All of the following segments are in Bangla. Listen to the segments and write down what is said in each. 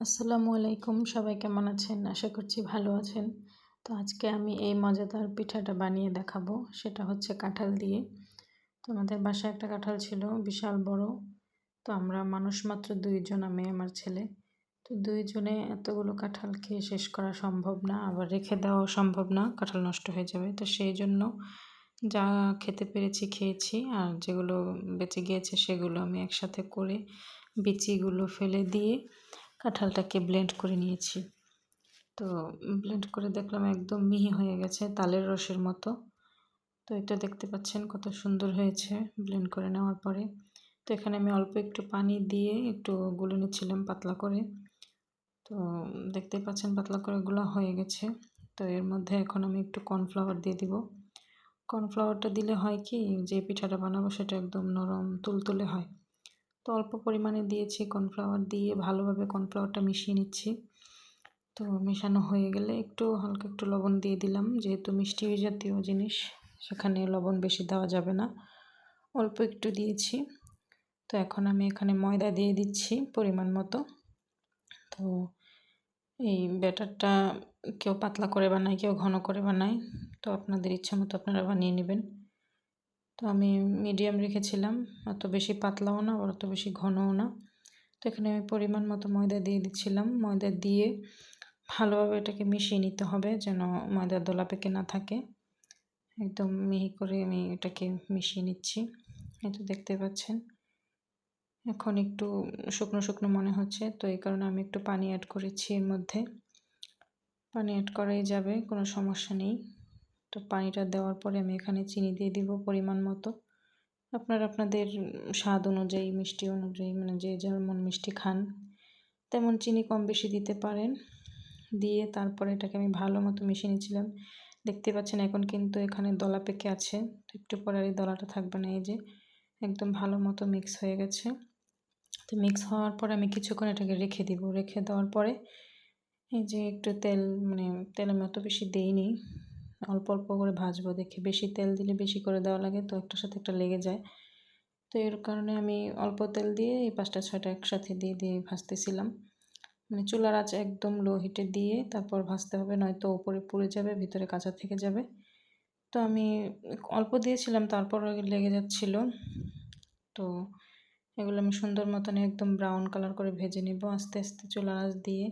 আসসালামু আলাইকুম, সবাই কেমন আছেন? আশা করছি ভালো আছেন। তো আজকে আমি এই মজাদার পিঠাটা বানিয়ে দেখাবো। সেটা হচ্ছে কাঁঠাল দিয়ে। তো আমাদের বাসায় একটা কাঁঠাল ছিল, বিশাল বড়। তো আমরা মানুষ মাত্র দুইজন, আমি, আমার ছেলে। তো দুইজনে এতগুলো কাঁঠাল খেয়ে শেষ করা সম্ভব না, আবার রেখে দেওয়াও সম্ভব না, কাঁঠাল নষ্ট হয়ে যাবে। তো সেই জন্য যা খেতে পেরেছি খেয়েছি, আর যেগুলো বেঁচে গিয়েছে সেগুলো আমি একসাথে করে বিচিগুলো ফেলে দিয়ে কাঁঠালটাকে ব্লেন্ড করে নিয়েছি। তো ব্লেন্ড করে দেখলাম একদম মিহি হয়ে গেছে, তালের রসের মতো। তো এটা দেখতে পাচ্ছেন কত সুন্দর হয়েছে ব্লেন্ড করে নেওয়ার পরে। তো এখানে আমি অল্প একটু পানি দিয়ে একটু গুলে নিচ্ছিলাম পাতলা করে। তো দেখতে পাচ্ছেন পাতলা করে গুলা হয়ে গেছে। তো এর মধ্যে এখন আমি একটু কর্নফ্লাওয়ার দিয়ে দিব। কর্নফ্লাওয়ারটা দিলে হয় কি, যে পিঠাটা বানাবো সেটা একদম নরম, তুলতুলে হয়। তো অল্প পরিমাণে দিয়েছি কর্নফ্লাওয়ার দিয়ে ভালোভাবে কর্নফ্লাওয়ারটা মিশিয়ে নিচ্ছি। তো মেশানো হয়ে গেলে একটু হালকা একটু লবণ দিয়ে দিলাম। যেহেতু মিষ্টি জাতীয় জিনিস, সেখানে লবণ বেশি দেওয়া যাবে না। অল্প একটু দিয়েছি। তো এখন আমি এখানে ময়দা দিয়ে দিচ্ছি পরিমাণ মতো। তো এই ব্যাটারটা কেউ পাতলা করে বানায়, কেউ ঘন করে বানায়। তো আপনাদের ইচ্ছা মতো আপনারা বানিয়ে নেবেন। তো আমি মিডিয়াম রেখেছিলাম, অত বেশি পাতলাও না অত বেশি ঘনও না। তো এখানে আমি পরিমাণ মতো ময়দা দিয়ে দিচ্ছিলাম। ময়দা দিয়ে ভালোভাবে এটাকে মিশিয়ে নিতে হবে যেন ময়দার দোলা পেকে না থাকে। একদম মিহি করে আমি এটাকে মিশিয়ে নিচ্ছি। এটা দেখতে পাচ্ছেন। এখন একটু শুকনো শুকনো মনে হচ্ছে, তো এই কারণে আমি একটু পানি অ্যাড করেছি এর মধ্যে। পানি অ্যাড করাই যাবে, কোনো সমস্যা নেই। তো পানিটা দেওয়ার পরে আমি এখানে চিনি দিয়ে দিব পরিমাণ মতো। আপনার, আপনাদের স্বাদ অনুযায়ী, মিষ্টি অনুযায়ী মানে যে যেমন মিষ্টি খান, তেমন চিনি কম বেশি দিতে পারেন। দিয়ে তারপরে এটাকে আমি ভালো মতো মিশিয়ে নিয়েছিলাম। দেখতে পাচ্ছেন এখন কিন্তু এখানে দলা পেকে আছে। একটু পরে আর এই দলাটা থাকবে না, এই যে একদম ভালো মতো মিক্স হয়ে গেছে। তো মিক্স হওয়ার পরে আমি কিছুক্ষণ এটাকে রেখে দিব। রেখে দেওয়ার পরে এই যে একটু তেল মানে তেল আমি অত বেশি দিইনি। অল্প অল্প করে ভাজবো। দেখি বেশি তেল দিলে বেশি করে দেওয়া লাগে, তো একটার সাথে একটা লেগে যায়। তো এর কারণে আমি অল্প তেল দিয়ে এই পাঁচটা, ছয়টা একসাথে দিয়ে দিয়ে ভাজতেছিলাম। মানে চুলার আঁচ একদম লো হিটে দিয়ে তারপর ভাজতে হবে, নয়তো ওপরে পুড়ে যাবে, ভিতরে কাঁচা থেকে যাবে। তো আমি অল্প দিয়েছিলাম, তারপর লেগে যাচ্ছিল। তো এগুলো আমি সুন্দর মতন একদম ব্রাউন কালার করে ভেজে নিব। আস্তে আস্তে চুলার আঁচ দিয়ে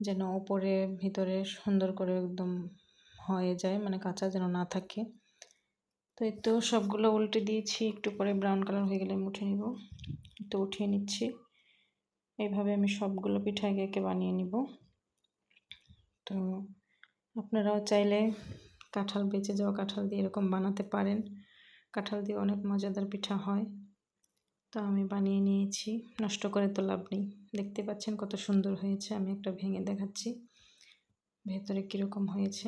যেন ওপরে, ভিতরে সুন্দর করে একদম হয়ে যায় মানে কাঁচা যেন না থাকে। তো এই তো সবগুলো উল্টে দিয়েছি, একটু পরে ব্রাউন কালার হয়ে গেলে আমি উঠে নিব। তো উঠিয়ে নিচ্ছি। এইভাবে আমি সবগুলো পিঠা একে একে বানিয়ে নিব। তো আপনারাও চাইলে কাঁঠাল, বেঁচে যাওয়া কাঁঠাল দিয়ে এরকম বানাতে পারেন। কাঁঠাল দিয়ে অনেক মজাদার পিঠা হয়। তো আমি বানিয়ে নিয়েছি, নষ্ট করে তো লাভ নেই। দেখতে পাচ্ছেন কত সুন্দর হয়েছে, আমি একটা ভেঙে দেখাচ্ছি। ভেতরে কীরকম হয়েছে।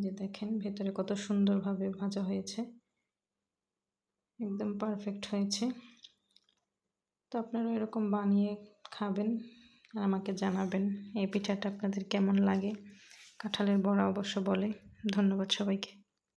যে দেখেন ভেতরে কত সুন্দরভাবে ভাজা হয়েছে। একদম পারফেক্ট হয়েছে। তো আপনারা এরকম বানিয়ে খাবেন আর আমাকে জানাবেন এই পিঠাটা আপনাদের কেমন লাগে। কাঁঠালের বড়া অবশ্য বলে। ধন্যবাদ সবাইকে।